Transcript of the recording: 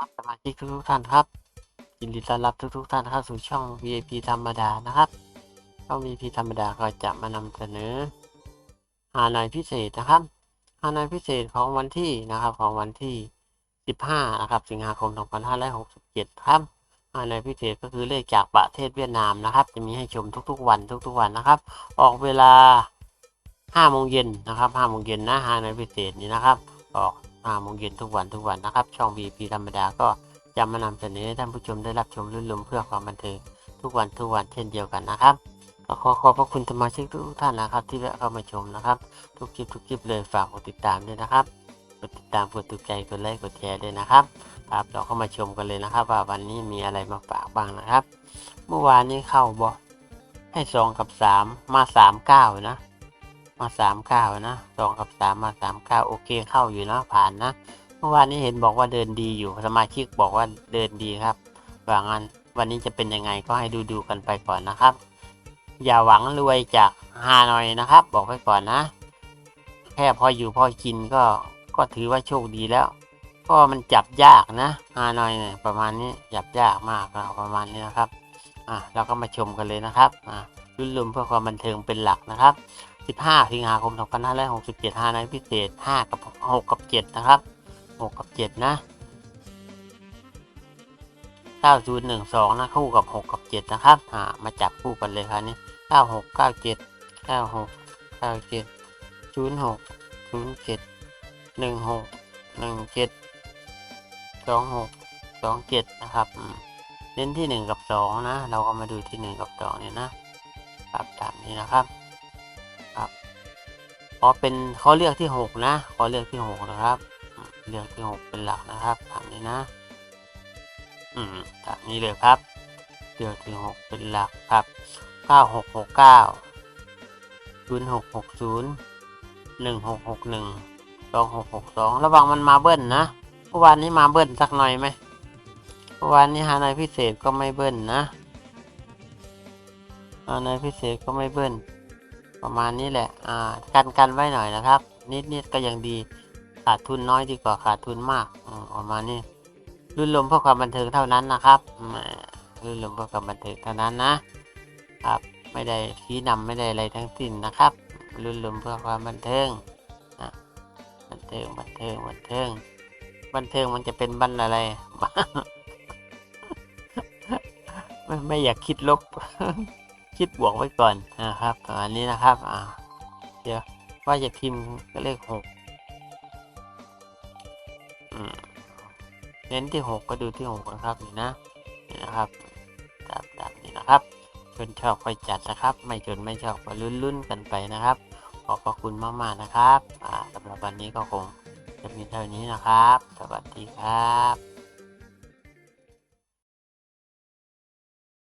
ครับสมาชิกทุกๆท่านครับยินดีต้อนรับทุกๆท่านเข้าสู่ช่อง VIP ธรรมดานะครับช่อง VIP ธรรมดาก็จะมานำเสนอหาหน่อยพิเศษนะครับหาหน่อยพิเศษของวันที่นะครับของวันที่ 15 นะครับ สิงหาคม 2567 ครับหาหน่อยพิเศษก็คือเลขจากประเทศเวียดนามนะครับ จะมีให้ชมทุกๆวันทุกๆวันนะครับ ออกเวลา5โมงเย็นนะครับ5โมงเย็นนะหาหน่อยพิเศษนี้นะครับ ออก 5โมงเย็นทุกวันทุกวันนะครับ ช่อง VP ธรรมดาก็จะมานำเสนอให้ท่านผู้ชมได้รับชมรื่นรมเพื่อความบันเทิงทุกวันทุกวันเช่นเดียวกันนะครับก็ขอขอบพระคุณสมาชิกทุกท่านนะครับ ที่แวะเข้ามาชมนะครับ ทุกคลิปทุกคลิปเลยฝากกดติดตามด้วยนะครับกดติดตามกดถูกใจกดไลค์กดแชร์ด้วยนะครับครับเราเข้ามาชมกันเลยนะครับ ว่าวันนี้มีอะไรมาฝากบ้างนะครับ เมื่อวานนี้เข้าบอให้สองกับสามมาสามเก้านะ มาสามเก้าวนะสองกับสามมาสามเก้าวโอเคเข้าอยู่นะผ่านนะเมื่อวานนี้เห็นบอกว่าเดินดีอยู่สมาชิกบอกว่าเดินดีครับว่างั้นวันนี้จะเป็นยังไงก็ให้ดูดูกันไปก่อนนะครับ อย่าหวังรวยจากฮานอยนะครับ บอกไว้ก่อนนะ แค่พออยู่พอกินก็ก็ถือว่าโชคดีแล้ว ก็มันจับยากนะฮานอยเนี่ยประมาณนี้จับยากมากนะประมาณนี้นะครับอะเราก็มาชมกันเลยนะครับอะรุ่นรวมเพื่อความบันเทิงเป็นหลักนะครับ 15 สิงหาคม 2567 5ในพิเศษ 5 กับ 6 กับ 7 นะครับ 6 กับ 7 นะ 9012 นะ คู่กับ 6 กับ 7 นะครับอ่ามาจับคู่กันเลยครับนี่96 97 96 97 06 07 16 17 26 27 นะครับเน้นที่ 1 กับ 2 นะ เราก็มาดูที่ 1 กับ 2 เนี่ยนะครับตามนี้นะครับ ขอเป็นเขาเลือกที่หกนะข้อเลือกที่หกนะครับ เลือกที่หกเป็นหลักนะครับตามนี้นะ อืมตามนี้เลยครับ เลือกที่หกเป็นหลักครับเก้าหกหกเก้าศูนย์หกหกศูนย์หนึ่งหกหกหนึ่งสองหกหกสองระวังมันมาเบิ้ลนะเมื่อวานนี้มาเบิ้ลสักหน่อยไหมเมื่อวานนี้หาในพิเศษก็ไม่เบิ้ลนะหาในพิเศษก็ไม่เบิ้ล ประมาณนี้แหละ อ่า กันกันไว้หน่อยนะครับ นิดนิดก็ยังดี ขาดทุนน้อยดีกว่าขาดทุนมากอประมาณนี้รุ่นลมเพื่อความบันเทิงเท่านั้นนะครับรุ่นลมเพื่อความบันเทิงเท่านั้นนะครับ ไม่ได้ชี้นำไม่ได้อะไรทั้งสิ้นนะครับ รุ่นลมเพื่อความบันเทิงนะบันเทิงบันเทิงบันเทิง บันเทิงมันจะเป็นบันอะไรไม่ไม่อยากคิดลบ คิดบวกไว้ก่อนนะครับอันนี้นะครับอ่าเดี๋ยวว่าจะพิมพ์ก็เลขหกเน้นที่หกก็ดูที่หกนะครับนี่นะนี่นะครับตามตามนี้นะครับชนชอบค่อยจัดนะครับ ไม่ชนไม่ชอบก็ลุ้นๆกันไปนะครับ ขอบพระคุณมากๆนะครับสำหรับวันนี้ก็คงจะมีเท่านี้นะครับ สวัสดีครับ